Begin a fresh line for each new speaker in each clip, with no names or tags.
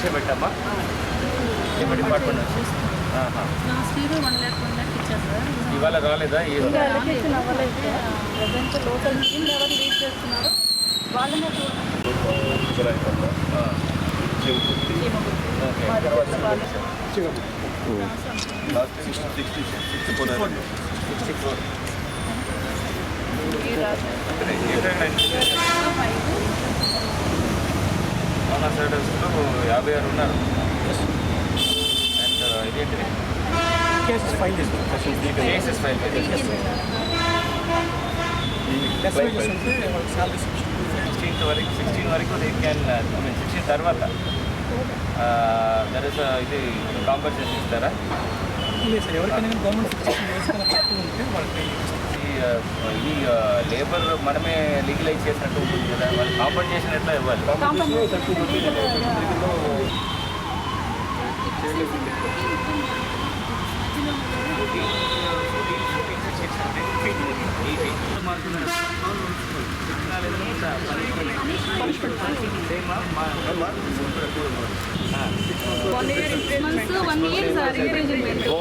నుంచే పెట్టామా ఏమో డిపార్ట్మెంట్ ఇవాళ రాలేదా ఈ
ఇంకా అలొకేషన్ అవ్వలేదు సార్ ప్రజెంట్ లోకల్ టీమ్ ఎవరు లీడ్ చేస్తున్నారు వాళ్ళనే
ఆ. ఓకే సిక్స్టీ ఫోర్ అవునా సైడర్స్లో యాభై ఆరు ఉన్నారు. అండ్ ఇదేంటిది?
కేసెస్ ఫైల్ చేస్తాం
కేసెస్ ఫైల్ సిక్స్టీన్త్ వరకు సిక్స్టీన్ వరకు they can I mean sixteen తర్వాత. దర్ ఇస్ ఇది కాంపన్సేషన్ ఇస్తారా?
లేదు సార్ ఎవరికైనా గవర్నమెంట్ తక్కువ ఉంటే వాళ్ళకి
ఈ లేబర్ మనమే లీగలైజ్ చేసినట్టు ఉంటుంది కదా వాళ్ళు కాంపెన్సేషన్ ఎట్లా ఇవ్వాలి
one year one year sir improvement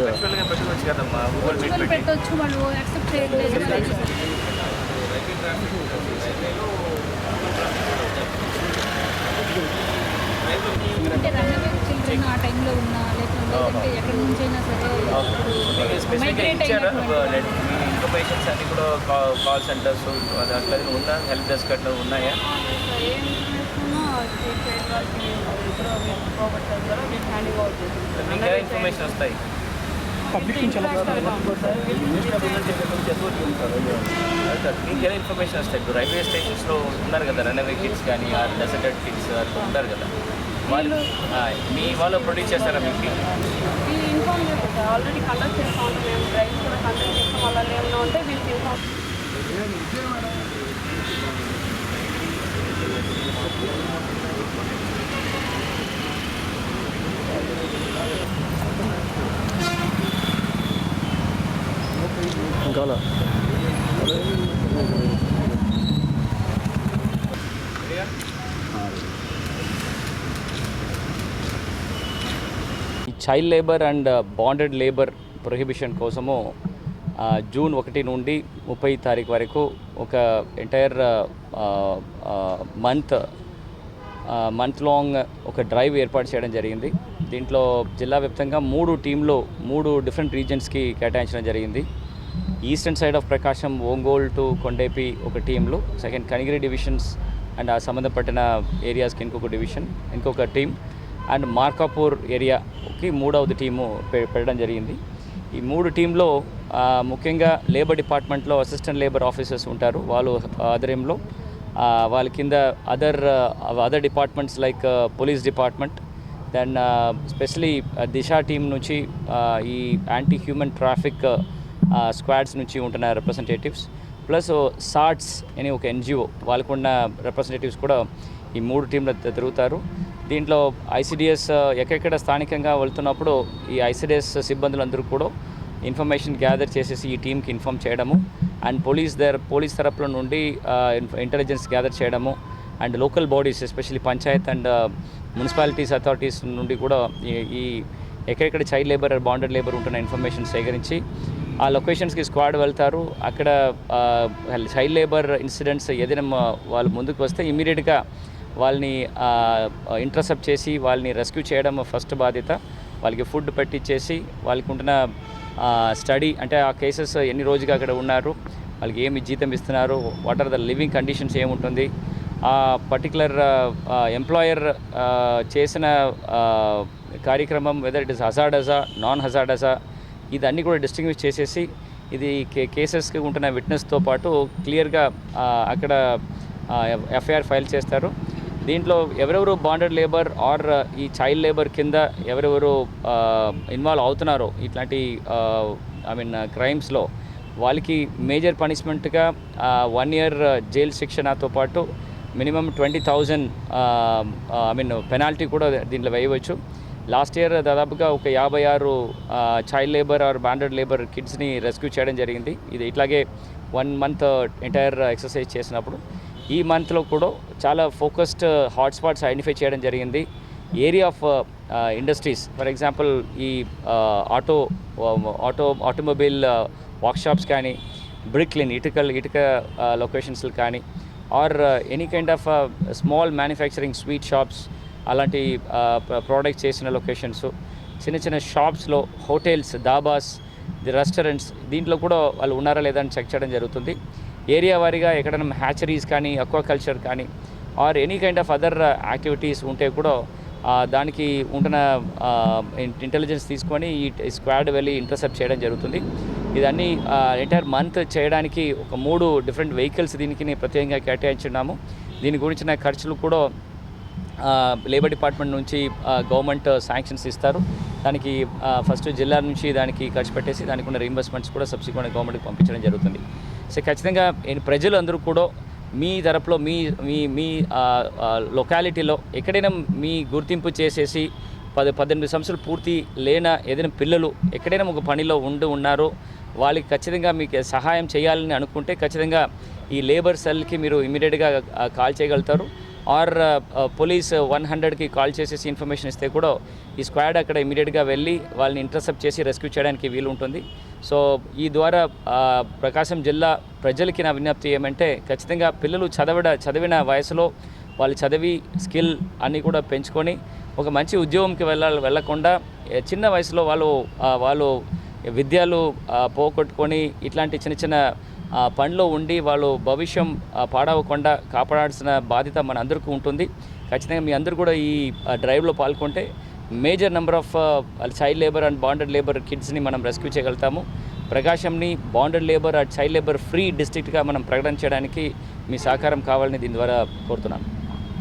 యాక్చువల్గా పెట్టుకోవచ్చు కదమ్మా గూగుల్ మీట్
పెట్టొచ్చు వాళ్ళు యాక్సెప్ట్ అంటే చిల్డ్రన్ ఆ టైంలో ఉన్నా లేకుంటే ఎక్కడి నుంచి అయినా సరే మైగ్రేట్ అయినటువంటి
ఇన్ఫర్మేషన్స్ అన్ని కూడా కాల్ సెంటర్స్ అది అట్లా ఉందా హెల్ప్ డెస్క్ అట్లా ఉన్నాయా? మీకు ఎలా ఇన్ఫర్మేషన్ వస్తాయి
పబ్లిక్ నుంచి ఎలా
మీకు ఎలా ఇన్ఫర్మేషన్ వస్తాయి ఇప్పుడు రైల్వే స్టేషన్స్లో ఉన్నారు కదా రన్అవే కిడ్స్ కానీ ఆ డెసర్టెడ్ కిడ్స్ అట్లా ఉంటారు కదా వాళ్ళు మీ వాళ్ళు ప్రొడ్యూస్ చేస్తారా మీకు
ఇన్ఫార్మ్ చేస్తాం ఆల్రెడీ కండక్ట్ చేస్తాం మేము డ్రైవ్స్ కూడా కండక్ట్ చేస్తాం వాళ్ళ ఏమైనా ఉంటే వీళ్ళకి inform
child labour and bonded labour prohibition కోసము జూన్ ఒకటి నుండి ముప్పై తారీఖు వరకు ఒక ఎంటైర్ మంత్ మంత్ లాంగ్ ఒక డ్రైవ్ ఏర్పాటు చేయడం జరిగింది. దీంట్లో జిల్లా వ్యాప్తంగా మూడు టీంలు మూడు డిఫరెంట్ రీజన్స్కి కేటాయించడం జరిగింది. Eastern side of Prakasam Ongole to Kondepi ఒక టీంలు సెకండ్ కనిగిరి డివిజన్స్ అండ్ ఆ సంబంధపట్టిన ఏరియాస్కి ఇంకొక డివిజన్ ఇంకొక టీం అండ్ మార్కాపూర్ ఏరియాకి మూడవది టీము పె- పెట్టడం జరిగింది. ఈ మూడు టీంలో ముఖ్యంగా లేబర్ డిపార్ట్మెంట్లో అసిస్టెంట్ లేబర్ ఆఫీసర్స్ ఉంటారు వాళ్ళు ఆధ్వర్యంలో. వాళ్ళ కింద other other departments like police department then specially Disha team నుంచి ఈ యాంటీ హ్యూమన్ ట్రాఫిక్ స్క్వాడ్స్ నుంచి ఉంటున్న రిప్రజెంటేటివ్స్ ప్లస్ సాట్స్ అని ఒక ఎన్జిఓ వాళ్ళకున్న రిప్రజెంటేటివ్స్ కూడా ఈ మూడు టీంలు తిరుగుతారు. దీంట్లో ఐసిడిఎస్ ఎక్కడెక్కడ స్థానికంగా వెళ్తున్నప్పుడు ఈ ఐసిడిఎస్ సిబ్బందులందరూ కూడా ఇన్ఫర్మేషన్ గ్యాదర్ చేసేసి ఈ టీంకి ఇన్ఫామ్ చేయడము. అండ్ పోలీస్ దర్ పోలీస్ తరపుల నుండి ఇంటెలిజెన్స్ గ్యాదర్ చేయడము. And local bodies especially panchayat and municipalities authorities నుండి కూడా ఈ- ఎక్కడెక్కడ చైల్డ్ లేబర్ బాండెడ్ లేబర్ ఉంటున్న ఇన్ఫర్మేషన్ సేకరించి ఆ లొకేషన్స్కి స్క్వాడ్ వెళ్తారు. అక్కడ చైల్డ్ లేబర్ ఇన్సిడెంట్స్ ఏదైనా వాళ్ళు ముందుకు వస్తే ఇమీడియట్గా వాళ్ళని ఇంటర్సెప్ట్ చేసి వాళ్ళని రెస్క్యూ చేయడం ఫస్ట్ బాధ్యత. వాళ్ళకి ఫుడ్ పెట్టించేసి వాళ్ళకి ఉంటున్న స్టడీ అంటే ఆ కేసెస్ ఎన్ని రోజుగా అక్కడ ఉన్నారు వాళ్ళకి ఏమి జీతం ఇస్తున్నారు what are the living conditions ఏముంటుంది ఆ పర్టికులర్ ఎంప్లాయర్ చేసిన కార్యక్రమం whether it is hazardous non hazardous ఇదన్నీ కూడా డిస్టింగ్విష్ చేసేసి ఇది కే కేసెస్కి ఉంటున్న విట్నెస్తో పాటు క్లియర్గా అక్కడ ఎఫ్ఐఆర్ ఫైల్ చేస్తారు. దీంట్లో ఎవరెవరు బాండెడ్ లేబర్ ఆర్ ఈ చైల్డ్ లేబర్ కింద ఎవరెవరు ఇన్వాల్వ్ అవుతున్నారో ఇట్లాంటి ఐ మీన్ క్రైమ్స్లో వాళ్ళకి మేజర్ పనిష్మెంట్గా వన్ ఇయర్ జైలు శిక్షణతో పాటు minimum twenty thousand I mean penalty కూడా దీంట్లో వేయవచ్చు. లాస్ట్ ఇయర్ దాదాపుగా ఒక యాభై ఆరు child labour or bonded labour కిడ్స్ని rescue చేయడం జరిగింది. ఇది ఇట్లాగే వన్ మంత్ ఎంటైర్ ఎక్సర్సైజ్ చేసినప్పుడు ఈ మంత్లో కూడా చాలా ఫోకస్డ్ హాట్స్పాట్స్ ఐడెంటిఫై చేయడం జరిగింది. Area of industries for example ఈ ఆటో ఆటో ఆటోమొబైల్ వర్క్షాప్స్ కానీ బ్రిక్లిన్ ఇటుకల్ ఇటుక లొకేషన్స్లు కానీ or any kind of small manufacturing sweet shops అలాంటి ప్రోడక్ట్స్ చేసిన లొకేషన్స్ చిన్న చిన్న షాప్స్లో హోటల్స్ దాబాస్ ది రెస్టారెంట్స్ దీంట్లో కూడా వాళ్ళు ఉన్నారా లేదా అని చెక్ చేయడం జరుగుతుంది. ఏరియా వారీగా ఎక్కడైనా హ్యాచరీస్ కానీ అక్వాకల్చర్ కానీ or any kind of other activities ఉంటే కూడా దానికి ఉంటున్న ఇంటెలిజెన్స్ తీసుకొని ఈ స్క్వాడ్ వెళ్ళి ఇంటర్సెప్ట్ చేయడం జరుగుతుంది. ఇదన్నీ ఎంటైర్ మంత్ చేయడానికి ఒక మూడు డిఫరెంట్ వెహికల్స్ దీనికి ప్రత్యేకంగా కేటాయించున్నాము. దీని గురించిన ఖర్చులు కూడా లేబర్ డిపార్ట్మెంట్ నుంచి గవర్నమెంట్ శాంక్షన్స్ ఇస్తారు. దానికి ఫస్ట్ జిల్లా నుంచి దానికి ఖర్చు పెట్టేసి దానికి ఉన్న రీంబర్స్మెంట్స్ కూడా సబ్సిక్వెంట్ గవర్నమెంట్కి పంపించడం జరుగుతుంది. సో ఖచ్చితంగా ప్రజలు ప్రజలందరూ కూడా మీ తరపులో మీ మీ మీ లొకాలిటీలో ఎక్కడైనా మీ గుర్తింపు చేసేసి పది పద్దెనిమిది సంవత్సరాలు పూర్తి లేన ఏదైనా పిల్లలు ఎక్కడైనా ఒక పనిలో ఉండి ఉన్నారో వాళ్ళకి ఖచ్చితంగా మీకు సహాయం చేయాలని అనుకుంటే ఖచ్చితంగా ఈ లేబర్ సెల్కి మీరు ఇమీడియట్గా కాల్ చేయగలుగుతారు. ఆర్ పోలీస్ వన్ హండ్రెడ్కి కాల్ చేసేసి ఇన్ఫర్మేషన్ ఇస్తే కూడా ఈ స్క్వాడ్ అక్కడ ఇమీడియట్గా వెళ్ళి వాళ్ళని ఇంటర్సెప్ట్ చేసి రెస్క్యూ చేయడానికి వీలు ఉంటుంది సో ఈ ద్వారా ప్రకాశం జిల్లా ప్రజలకి నా విజ్ఞప్తి ఏమంటే ఖచ్చితంగా పిల్లలు చదవడ చదివిన వయసులో వాళ్ళు చదివి స్కిల్ అన్నీ కూడా పెంచుకొని ఒక మంచి ఉద్యోగంకి వెళ్ళాలి వెళ్ళకుండా చిన్న వయసులో వాళ్ళు వాళ్ళు విద్యలు పోగొట్టుకొని ఇట్లాంటి చిన్న చిన్న పనిలో ఉండి వాళ్ళు భవిష్యం పాడవకుండా కాపాడాల్సిన బాధ్యత మన అందరికీ ఉంటుంది. ఖచ్చితంగా మీ అందరూ కూడా ఈ డ్రైవ్లో పాల్గొంటే major number of child labour and bonded labour కిడ్స్ని మనం రెస్క్యూ చేయగలుగుతాము. ప్రకాశంని bonded labour and child labour free డిస్ట్రిక్ట్గా మనం ప్రకటన చేయడానికి మీ సహకారం కావాలని దీని ద్వారా కోరుతున్నాను.